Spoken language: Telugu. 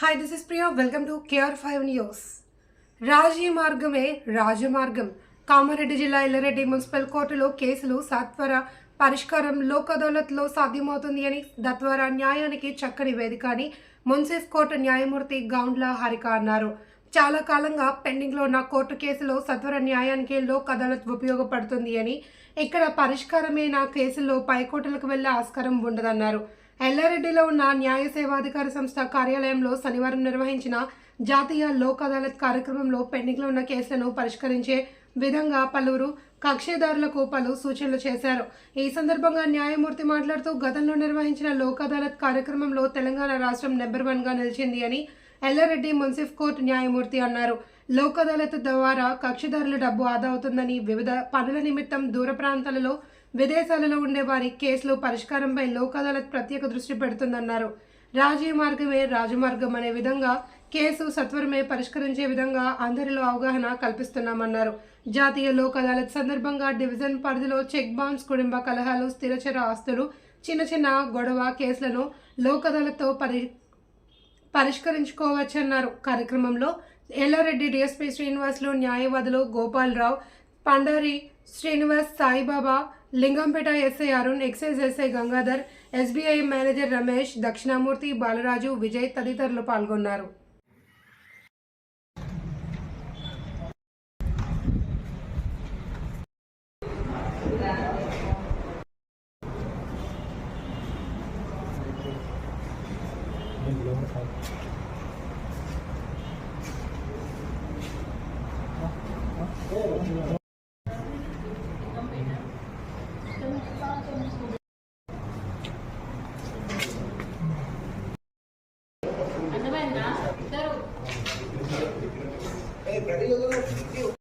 Hi this is Priya welcome to KR five news రాజీ మార్గమే రాజమార్గం. కామారెడ్డి జిల్లా ఎల్లారెడ్డి మున్సిపల్ కోర్టులో కేసులు సత్వర పరిష్కారం లోక్ అదాలత్లో సాధ్యమవుతుంది అని తద్వారా న్యాయానికి చక్కని వేదిక అని మున్సిఫ్ కోర్టు న్యాయమూర్తి గౌండ్ల హరిక అన్నారు. చాలా కాలంగా పెండింగ్లో ఉన్న కోర్టు కేసులో సత్వర న్యాయానికి లోక్ అదాలత్ ఉపయోగపడుతుంది అని ఇక్కడ పరిష్కారమైన కేసుల్లో పైకోర్టులకు వెళ్ళే ఆస్కారం ఉండదన్నారు. ఎల్లారెడ్డిలో ఉన్న న్యాయ సేవాధికార సంస్థ కార్యాలయంలో శనివారం నిర్వహించిన జాతీయ లోక్ అదాలత్ కార్యక్రమంలో పెండింగ్లో ఉన్న కేసులను పరిష్కరించే విధంగా పలువురు కక్షిదారులకు పలు సూచనలు చేశారు. ఈ సందర్భంగా న్యాయమూర్తి మాట్లాడుతూ గతంలో నిర్వహించిన లోక్ అదాలత్ కార్యక్రమంలో తెలంగాణ రాష్ట్రం నెంబర్ వన్గా నిలిచింది అని ఎల్లారెడ్డి మున్సిఫ్ కోర్టు న్యాయమూర్తి అన్నారు. లోక్ అదాలత్ ద్వారా కక్షిదారుల డబ్బు ఆదా అవుతుందని వివిధ పనుల నిమిత్తం దూర ప్రాంతాలలో విదేశాలలో ఉండే వారి కేసులు పరిష్కారంపై లోక్ అదాలత్ ప్రత్యేక దృష్టి పెడుతుందన్నారు. రాజీ మార్గమే రాజమార్గం అనే విధంగా కేసు సత్వరమే పరిష్కరించే విధంగా అందరిలో అవగాహన కల్పిస్తున్నామన్నారు. జాతీయ లోక్ అదాలత్ సందర్భంగా డివిజన్ పరిధిలో చెక్ బౌన్స్ కుటుంబ కలహాలు స్థిరచర ఆస్తులు చిన్న చిన్న గొడవ కేసులను లోక్ అదాలత్తో పరి పరిష్కరించుకోవచ్చన్నారు. కార్యక్రమంలో ఎల్లారెడ్డి డిఎస్పీ శ్రీనివాసులు న్యాయవాదులు Gopalarao Pandari Srinivas Saibaba Lingampet SI Arun excise SI Gangadhar SBI manager Ramesh Dakshinamurthy Balaraju Vijay తదితరులు పాల్గొన్నారు temprano yo creo que